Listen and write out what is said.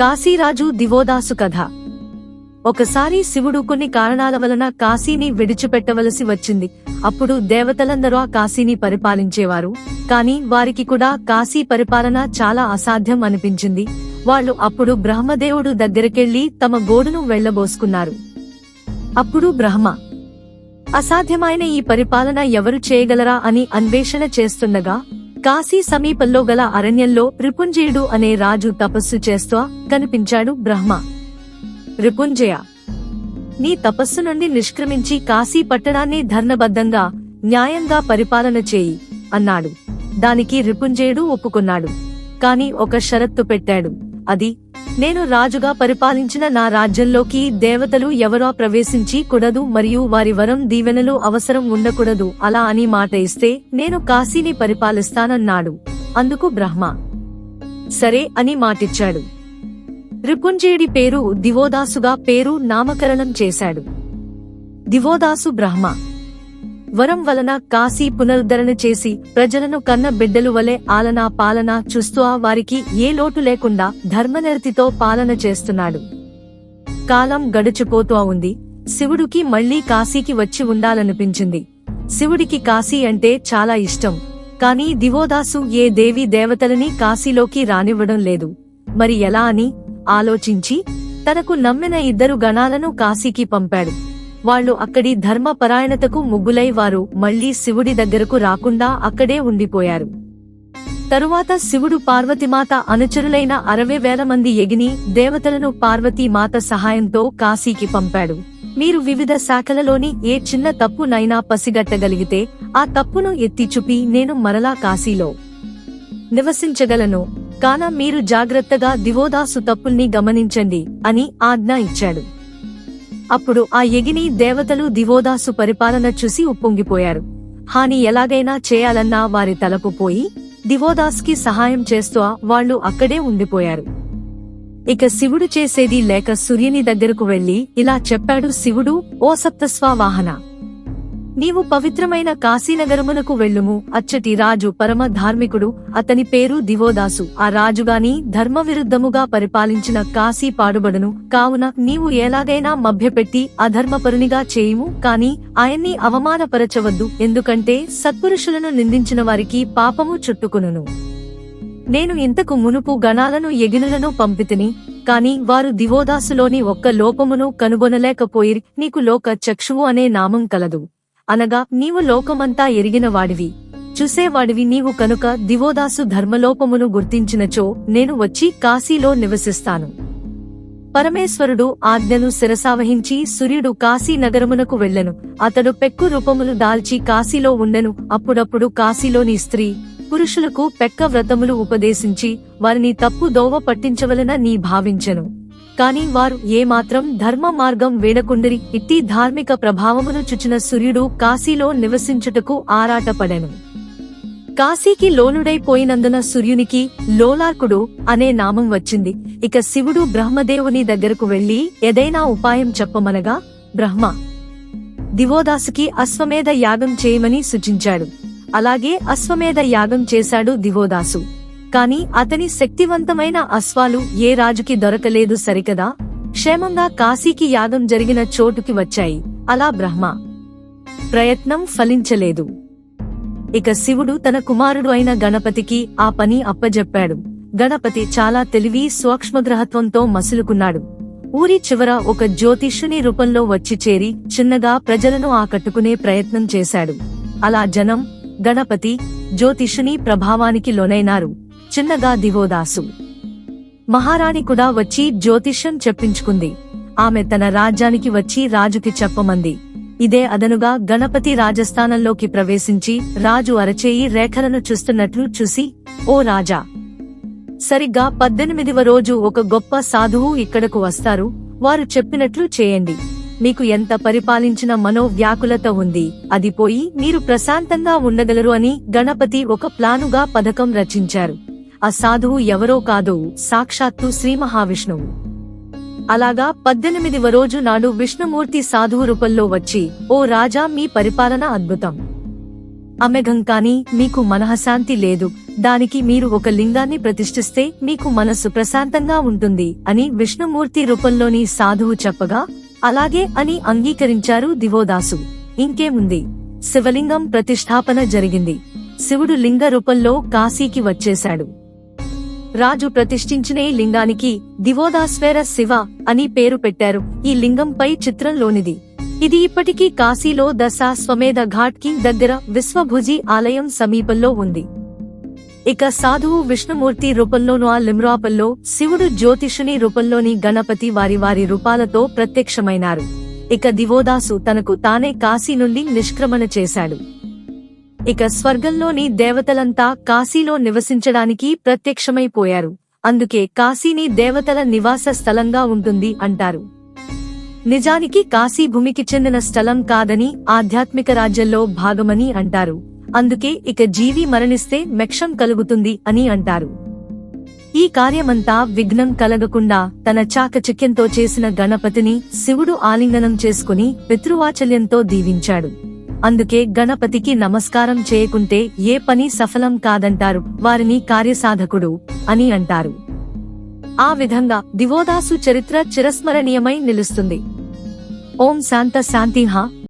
కాశీరాజు దివోదాసు కథ. ఒకసారి శివుడు కొన్ని కారణాల వలన కాశీని విడిచిపెట్టవలసి వచ్చింది. అప్పుడు దేవతలందరూ ఆ కాశీని పరిపాలించేవారు. కాని వారికి కూడా కాశీ పరిపాలన చాలా అసాధ్యం అనిపించింది. వాళ్ళు అప్పుడు బ్రహ్మదేవుడు దగ్గరికెళ్ళి తమ గోడును వెళ్ళబోసుకున్నారు అప్పుడు బ్రహ్మ అసాధ్యమైన ఈ పరిపాలన ఎవరు చేయగలరా అని అన్వేషణ చేస్తుండగా కాశీ సమీపంలో గల అరణ్యంలో రిపుంజయుడు అనే రాజు తపస్సు చేస్తూ కనిపించాడు బ్రహ్మ. రిపుంజయ నీ తపస్సు నుండి నిష్క్రమించి కాశీ పట్టణాన్ని ధర్మబద్ధంగా న్యాయంగా పరిపాలన చేయి అన్నాడు. దానికి రిపుంజయుడు ఒప్పుకున్నాడు. కాని ఒక షరత్తు పెట్టాడు. అది నేను రాజుగా పరిపాలించిన నా రాజ్యంలోకి దేవతలు ఎవరో ప్రవేశించి కూడదు మరియు వారి వరం దీవెనలు అవసరం ఉండకూడదు అలా అని మాట ఇస్తే నేను కాశీని పరిపాలిస్తానన్నాడు. అందుకు బ్రహ్మ సరే అని మాటిచ్చాడు. రిపుంజేడి పేరు దివోదాసుగా పేరు నామకరణం చేశాడు. దివోదాసు బ్రహ్మ వరం వలన కాశీ పునరుద్ధరణ చేసి ప్రజలను కన్న బిడ్డలు వలె ఆలనా పాలన చూస్తూ ఆ వారికి ఏ లోటు లేకుండా ధర్మనిరతితో పాలన చేస్తున్నాడు. కాలం గడిచిపోతూ ఉంది. శివుడికి మళ్ళీ కాశీకి వచ్చి ఉండాలనిపించింది. శివుడికి కాశీ అంటే చాలా ఇష్టం. కానీ దివోదాసు ఏ దేవి దేవతలని కాశీలోకి రానివ్వడం లేదు. మరి ఎలా అని ఆలోచించి తనకు నమ్మిన ఇద్దరు గణాలను కాశీకి పంపాడు. వాళ్ళు అక్కడి ధర్మపరాయణతకు ముగ్గులై వారు మళ్ళీ శివుడి దగ్గరకు రాకుండా అక్కడే ఉండిపోయారు. తరువాత శివుడు పార్వతిమాత అనుచరులైన అరవై వేల మంది ఎగిని దేవతలను పార్వతీమాత సహాయంతో కాశీకి పంపాడు. మీరు వివిధ శాఖలలోని ఏ చిన్న తప్పునైనా పసిగట్టగలిగితే ఆ తప్పును ఎత్తి చూపి నేను మరలా కాశీలో నివసించగలను. కాన మీరు జాగ్రత్తగా దివోదాసు తప్పుల్ని గమనించండి అని ఆజ్ఞ ఇచ్చాడు. అప్పుడు ఆ ఎగిని దేవతలు దివోదాసు పరిపాలన చూసి ఉప్పొంగిపోయారు. హాని ఎలాగైనా చేయాలన్నా వారి తలకు పోయి దివోదాస్కి సహాయం చేస్తూ వాళ్ళు అక్కడే ఉండిపోయారు. ఇక శివుడు చేసేది లేక సూర్యుని దగ్గరకు వెళ్ళి ఇలా చెప్పాడు శివుడు ఓ సప్తస్వ వాహన నీవు పవిత్రమైన కాశీనగరమునకు వెళ్ళుము. అచ్చటి రాజు పరమ ధార్మికుడు అతని పేరు దివోదాసు. ఆ రాజుగాని ధర్మవిరుద్ధముగా పరిపాలించిన కాశీ పాడుబడును. కావున నీవు ఎలాగైనా మభ్యపెట్టి అధర్మపరునిగా చేయుము. కాని ఆయన్ని అవమానపరచవద్దు. ఎందుకంటే సత్పురుషులను నిందించిన వారికి పాపము చుట్టుకును నేను ఇంతకు మునుపు గణాలను ఎగినులను పంపితిని. కాని వారు దివోదాసులోని ఒక్క లోపమును కనుగొనలేకపోయిరి. నీకు లోక చక్షువు అనే నామం కలదు. అనగా నీవు లోకమంతా ఎరిగిన వాడివి. చూసేవాడివి నీవు కనుక దివోదాసు ధర్మలోపమును గుర్తించినచో నేను వచ్చి కాశీలో నివసిస్తాను. పరమేశ్వరుడు ఆజ్ఞను శిరసావహించి సూర్యుడు కాశీ నగరమునకు వెళ్ళెను అతడు పెక్కు రూపములు దాల్చి కాశీలో ఉండెను. అప్పుడప్పుడు కాశీలోని స్త్రీ పురుషులకు పెక్క వ్రతములు ఉపదేశించి వారిని తప్పు దోవ పట్టించవలన నీ భావించెను. కాని వారు ఏమాత్రం ధర్మ మార్గం వేడకుండరి ఇట్టి ధార్మిక ప్రభావమును చుచిన సూర్యుడు కాశీలో నివసించుటకు ఆరాటపడెను. కాశీకి లోనుడైపోయినందున సూర్యునికి లోలార్కుడు అనే నామం వచ్చింది. ఇక శివుడు బ్రహ్మదేవుని దగ్గరకు వెళ్ళి ఏదైనా ఉపాయం చెప్పమనగా బ్రహ్మ దివోదాసుకి అశ్వమేధ యాగం చేయమని సూచించాడు. అలాగే అశ్వమేధ యాగం చేశాడు దివోదాసు. కాని అతని శక్తివంతమైన అశ్వాలు ఏ రాజుకి దొరకలేదు సరికదా? క్షేమంగా కాశీకి యాగం జరిగిన చోటుకి వచ్చాయి. అలా బ్రహ్మ ప్రయత్నం ఫలించలేదు. ఇక శివుడు తన కుమారుడు అయిన గణపతికి ఆ పని అప్పజెప్పాడు. గణపతి చాలా తెలివి సూక్ష్మగ్రహత్వంతో మసులుకున్నాడు. ఊరి చివర ఒక జ్యోతిష్యుని రూపంలో వచ్చి చేరి చిన్నగా ప్రజలను ఆకట్టుకునే ప్రయత్నం చేశాడు. అలా జనం గణపతి జ్యోతిష్యుని ప్రభావానికి లోనైనారు. చిన్నగా దివోదాసు. మహారాణి కూడా వచ్చి జ్యోతిష్యం చెప్పించుకుంది. ఆమె తన రాజ్యానికి వచ్చి రాజుకి చెప్పమంది. ఇదే అదనుగా గణపతి రాజస్థానంలోకి ప్రవేశించి రాజు అరచేయి రేఖలను చూస్తున్నట్లు చూసి ఓ రాజా! సరిగ్గా పద్దెనిమిదివ రోజు ఒక గొప్ప సాధువు ఇక్కడకు వస్తారు. వారు చెప్పినట్లు చేయండి. మీకు ఎంత పరిపాలించిన మనోవ్యాకులత ఉంది. అది పోయి మీరు ప్రశాంతంగా ఉండగలరు అని గణపతి ఒక ప్లానుగా పథకం రచించారు. ఆ సాధువు ఎవరో కాదు సాక్షాత్తు శ్రీ మహావిష్ణువు. అలాగా పద్దెనిమిదివ రోజు నాడు విష్ణుమూర్తి సాధువు రూపంలో వచ్చి ఓ రాజా మీ పరిపాలన అద్భుతం. అమెఘం కాని మీకు మనఃశాంతి లేదు దానికి మీరు ఒక లింగాన్ని ప్రతిష్ఠిస్తే మీకు మనస్సు ప్రశాంతంగా ఉంటుంది అని విష్ణుమూర్తి రూపంలోని సాధువు చెప్పగా అలాగే అని అంగీకరించారు దివోదాసు. ఇంకేముంది? శివలింగం ప్రతిష్టాపన జరిగింది. శివుడు లింగ రూపంలో కాశీకి వచ్చేశాడు. రాజు ప్రతిష్ఠించిన ఈ లింగానికి దివోదాస్వేర శివ అని పేరు పెట్టారు. ఈ లింగంపై చిత్రంలోనిది ఇది ఇప్పటికీ కాశీలో దశాశ్వమేధ ఘాట్కి దగ్గర విశ్వభుజి ఆలయం సమీపంలో ఉంది. ఇక సాధువు విష్ణుమూర్తి రూపంలోను ఆ లిమ్రాపల్లో శివుడు జ్యోతిషుని రూపంలోని గణపతి వారి వారి రూపాలతో ప్రత్యక్షమైనారు. ఇక దివోదాసు తనకు తానే కాశీ నుండి నిష్క్రమణ చేశాడు. ఇక స్వర్గంలోని దేవతలంతా కాశీలో నివసించడానికి ప్రత్యక్షమైపోయారు. అందుకే కాశీని దేవతల నివాస స్థలంగా ఉంటుంది అంటారు. నిజానికి కాశీ భూమికి చెందిన స్థలం కాదని ఆధ్యాత్మిక రాజ్యంలో భాగమని అంటారు. అందుకే ఇక జీవి మరణిస్తే మెక్షం కలుగుతుంది అని అంటారు. ఈ కార్యమంతా విఘ్నం కలగకుండా తన చాకచక్యంతో చేసిన గణపతిని శివుడు ఆలింగనం చేసుకుని పితృవాచల్యంతో దీవించాడు. అందుకే గణపతికి నమస్కారం చేయకుంటే ఏ పని సఫలం కాదంటారు వారిని కార్యసాధకుడు అని అంటారు. ఆ విధంగా దివోదాసు చరిత్ర చిరస్మరణీయమై నిలుస్తుంది. ఓం శాంత శాంతిహ